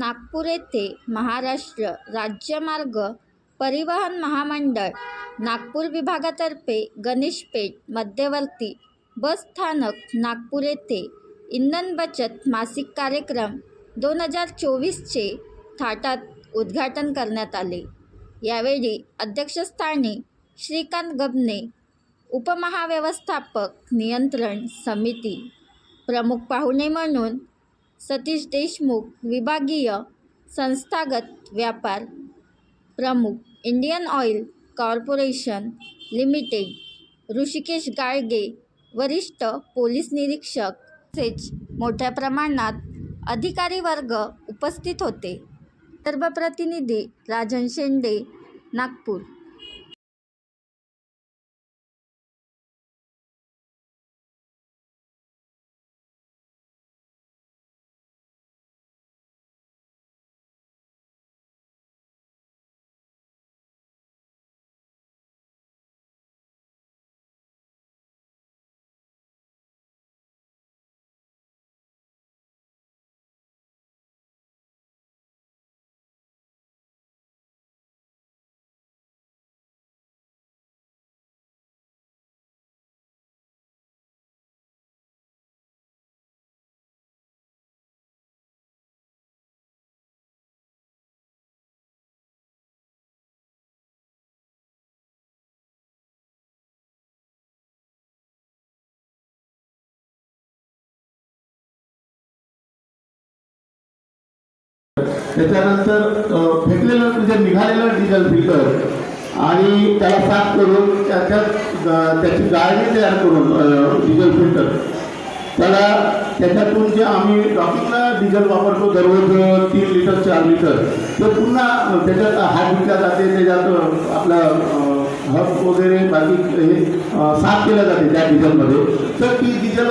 नागपूर येथे महाराष्ट्र राज्यमार्ग परिवहन महामंडळ नागपूर विभागातर्फे गणेशपेठ मध्यवर्ती बस स्थानक नागपूर येथे इंधन बचत मासिक कार्यक्रम दोन हजार चोवीसचे थाटात उद्घाटन करण्यात आले. यावेळी अध्यक्षस्थानी श्रीकांत गबने उपमहाव्यवस्थापक नियंत्रण समिती प्रमुख पाहुणे म्हणून सतीश देशमुख विभागीय संस्थागत व्यापार प्रमुख Indian Oil Corporation Limited Rishikesh Galge वरिष्ठ पोलीस निरीक्षक तसेच मोठ्या प्रमाणात अधिकारी वर्ग उपस्थित होते. सर्व प्रतिनिधी राजन शेंडे नागपूर. त्याच्यानंतर फेकलेलं म्हणजे निघालेलं डिझेल फिल्टर आणि त्याला साफ करून त्याच्यात त्याची गाळणी तयार करून डिझेल फिल्टर त्याला त्याच्यातून जे आम्ही ट्रॉफिकला डिझेल वापरतो दररोज तीन लिटर चार लिटर तर पुन्हा त्याच्यात हात जाते त्याच्यात आपला आपलं हब वगैरे बाकी हे साफ केल्या जाते त्या डिझेलमध्ये. तर ती डिझेल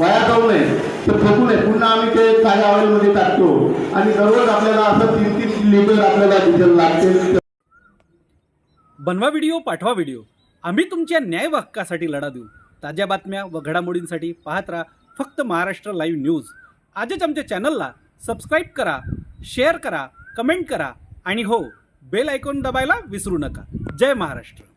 वाया जाऊ नये तर फेकू नये. पुन्हा आम्ही ते काही आवडीमध्ये टाकतो. आणि दररोज आपल्याला असं तीन तीन लिटर आपल्याला डिझेल लागते. बनवा व्हिडिओ पाठवा व्हिडिओ. आम्ही तुमच्या न्याय व हक्कासाठी लढा देऊ. ताज्या बातम्या व घडामोडींसाठी पाहत राहा फक्त महाराष्ट्र लाईव्ह न्यूज. आजच आमच्या चॅनलला सबस्क्राईब करा शेअर करा कमेंट करा आणि हो बेल आयकॉन दबायला विसरू नका. जय महाराष्ट्र।